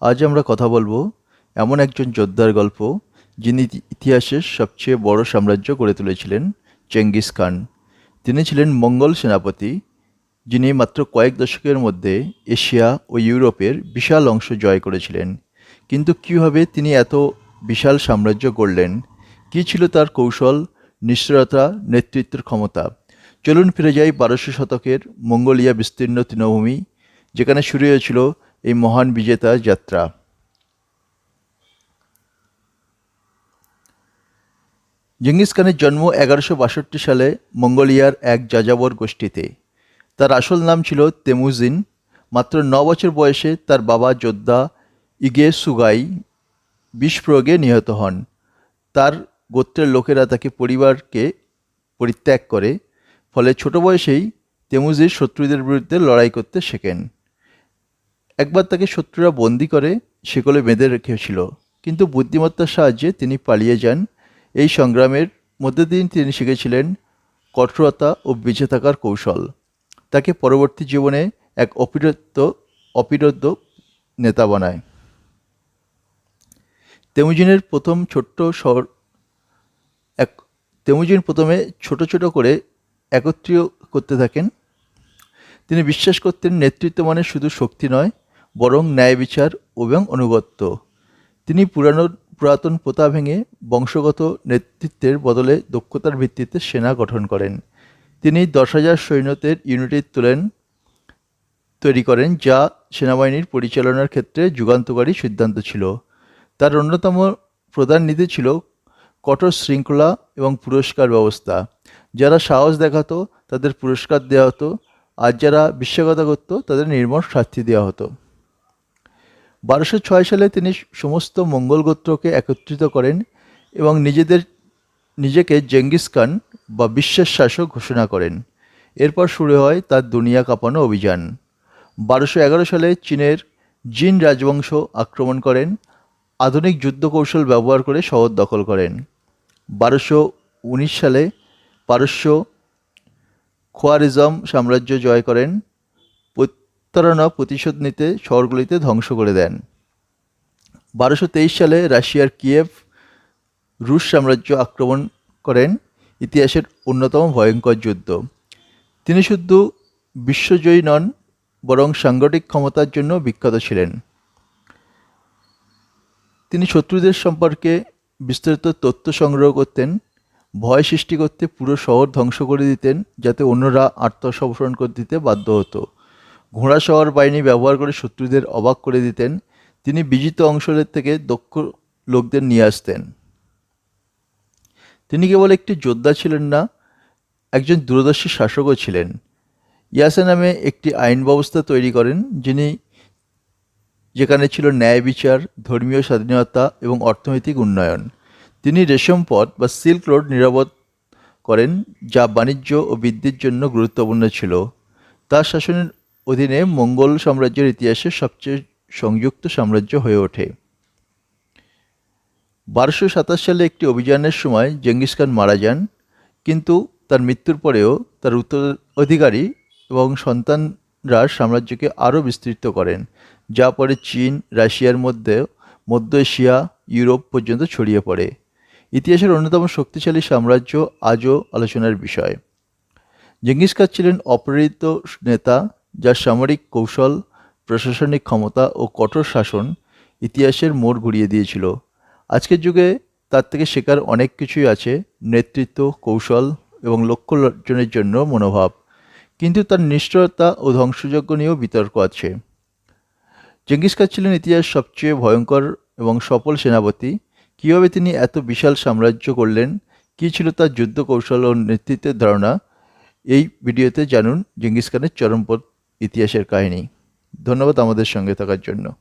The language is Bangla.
আজ আমরা কথা বলব এমন একজন যোদ্ধার গল্প যিনি ইতিহাসের সবচেয়ে বড় সাম্রাজ্য গড়ে তুলেছিলেন চেঙ্গিস খান। তিনি ছিলেন মঙ্গল সেনাপতি, যিনি মাত্র কয়েক দশকের মধ্যে এশিয়া ও ইউরোপের বিশাল অংশ জয় করেছিলেন। কিন্তু কীভাবে তিনি এত বিশাল সাম্রাজ্য গড়লেন? কী ছিল তার কৌশল নিশ্চয়তা নেতৃত্বের ক্ষমতা? চলুন ফিরে যাই বারোশো শতকের মঙ্গোলিয়া বিস্তীর্ণ তৃণভূমি, যেখানে শুরু হয়েছিল এই মহান বিজেতা যাত্রা। জিঙ্গিস খানের জন্ম এগারোশো বাষট্টি সালে মঙ্গোলিয়ার এক যাযাবর গোষ্ঠীতে। তার আসল নাম ছিল তেমুজিন। মাত্র ন বছর বয়সে তার বাবা যোদ্ধা ইগে সুগাই বিষ প্রয়োগে নিহত হন। তার গোত্রের লোকেরা তাকে পরিবারকে পরিত্যাগ করে, ফলে ছোট বয়সেই তেমুজির শত্রুদের বিরুদ্ধে লড়াই করতে শেখেন। একবার তাকে শত্রুরা বন্দি করে সেকলে বেঁধে রেখেছিল। কিন্তু বুদ্ধিমত্তার সাহায্যে তিনি পালিয়ে যান। এই সংগ্রামের মধ্যে দিন তিনি শিখেছিলেন কঠোরতা ও বেঁচে থাকার কৌশল। তাকে পরবর্তী জীবনে এক অপিরত অপিরত নেতা বানায়। তেমুজিনের প্রথম ছোট্ট শহর, এক, তেমুজিন প্রথমে ছোট ছোট করে একত্রীয় করতে থাকেন। তিনি বিশ্বাস করতেন নেতৃত্ব মানে শুধু শক্তি নয় বরং ন্যায় বিচার এবং অনুগত্য তিনি পুরানো পুরাতন প্রথা ভেঙে বংশগত নেতৃত্বের বদলে দক্ষতার ভিত্তিতে সেনা গঠন করেন। তিনি দশ হাজার সৈন্যদের ইউনিটের তোলেন, তৈরি করেন, যা সেনাবাহিনীর পরিচালনার ক্ষেত্রে যুগান্তকারী সিদ্ধান্ত ছিল। তার অন্যতম প্রধান নীতি ছিল কঠোর শৃঙ্খলা এবং পুরস্কার ব্যবস্থা। যারা সাহস দেখাতো, তাদের পুরস্কার দেওয়া হতো। আর যারা বিশ্বাসঘাতক করতো, তাদের নির্মম শাস্তি দেওয়া হতো। বারোশো ছয় সালে তিনি সমস্ত মঙ্গল গোত্রকে একত্রিত করেন এবং নিজেদের, নিজেকে জেঙ্গিস খান বা বিশ্বের শাসক ঘোষণা করেন। এরপর শুরু হয় তার দুনিয়া কাঁপানো অভিযান। বারোশো এগারো সালে চীনের জিন রাজবংশ আক্রমণ করেন, আধুনিক যুদ্ধ কৌশল ব্যবহার করে শহর দখল করেন। বারোশো উনিশ সালে পারস্য খোয়ারিজম সাম্রাজ্য জয় করেন প্রতারণা প্রতিশোধ নিতে শহরগুলিতে ধ্বংস করে দেন। বারোশো সালে রাশিয়ার কিয়েভ রুশ সাম্রাজ্য আক্রমণ করেন, ইতিহাসের অন্যতম ভয়ঙ্কর যুদ্ধ। তিনি শুধু বিশ্বজয়ী নন, বরং সাংগঠিক ক্ষমতার জন্য বিখ্যাত ছিলেন। তিনি শত্রুদের সম্পর্কে বিস্তারিত তথ্য সংগ্রহ করতেন, ভয় সৃষ্টি করতে পুরো শহর ধ্বংস করে দিতেন, যাতে অন্যরা আত্মসমর্পণ করে দিতে বাধ্য হতো। ঘোড়া শহর বাহিনী ব্যবহার করে শত্রুদের অবাক করে দিতেন, তিনি বিজিত অংশের থেকে দক্ষ লোকদের নিয়ে আসতেন। তিনি কেবল একটি যোদ্ধা ছিলেন না, একজন দূরদর্শী শাসকও ছিলেন। ইয়াসা নামে একটি আইন ব্যবস্থা তৈরি করেন, যিনি যেখানে ছিল ন্যায় বিচার, ধর্মীয় স্বাধীনতা এবং অর্থনৈতিক উন্নয়ন। তিনি রেশম পথ বা সিল্ক রোড নিরাপদ করেন, যা বাণিজ্য ও বৃদ্ধির জন্য গুরুত্বপূর্ণ ছিল। তার শাসনের অধীনে মঙ্গল সাম্রাজ্যের ইতিহাসে সবচেয়ে সংযুক্ত সাম্রাজ্য হয়ে ওঠে। বারোশো সাতাশ সালে একটি অভিযানের সময় জেঙ্গিস খান মারা যান, কিন্তু তার মৃত্যুর পরেও তার উত্তরাধিকারী এবং সন্তানরা সাম্রাজ্যকে আরও বিস্তৃত করেন, যা পরে চীন, রাশিয়ার মধ্যে মধ্য এশিয়া, ইউরোপ পর্যন্ত ছড়িয়ে পড়ে। ইতিহাসের অন্যতম শক্তিশালী সাম্রাজ্য আজও আলোচনার বিষয়। জেঙ্গিস খান ছিলেন অপরাজিত নেতা যার সামরিক কৌশল, প্রশাসনিক ক্ষমতা ও কঠোর শাসন ইতিহাসের মোড় ঘুরিয়ে দিয়েছিল। আজকের যুগে তার থেকে শেখার অনেক কিছুই আছে নেতৃত্ব, কৌশল এবং লক্ষ্য অর্জনের জন্য মনোভাব। কিন্তু তার নিষ্ঠুরতা ও ধ্বংসযজ্ঞ নিয়েও বিতর্ক আছে। জেঙ্গিস খান ছিলেন ইতিহাস সবচেয়ে ভয়ঙ্কর এবং সফল সেনাপতি। কীভাবে তিনি এত বিশাল সাম্রাজ্য করলেন, কী ছিল তার যুদ্ধ কৌশল ও নেতৃত্বের ধারণা, এই ভিডিওতে জানুন জেঙ্গিস খানের চরমপথ ইতিহাসের কাহিনী। ধন্যবাদ আমাদের সঙ্গে থাকার জন্য।